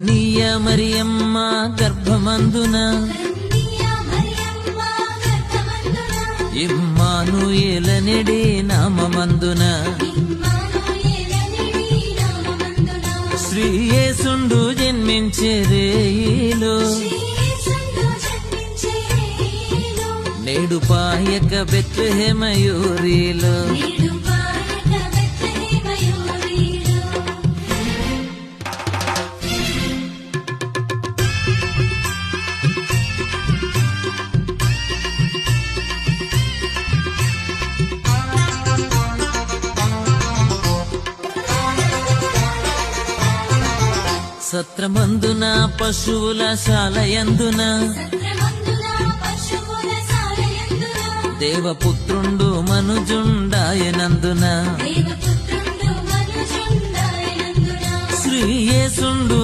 నీయ మరియమ్మ గర్భమందున. ఇమ్మానుయేలనిడి నామమందున. శ్రీయేసుండు జన్మించే రేయిలో. నేడు పాయక బెత్లెహేమయూరిలో. సత్రమందున పశువుల శాలయందున దేవపుత్రుండు మనుజుండాయనందున. శ్రీయేసుండు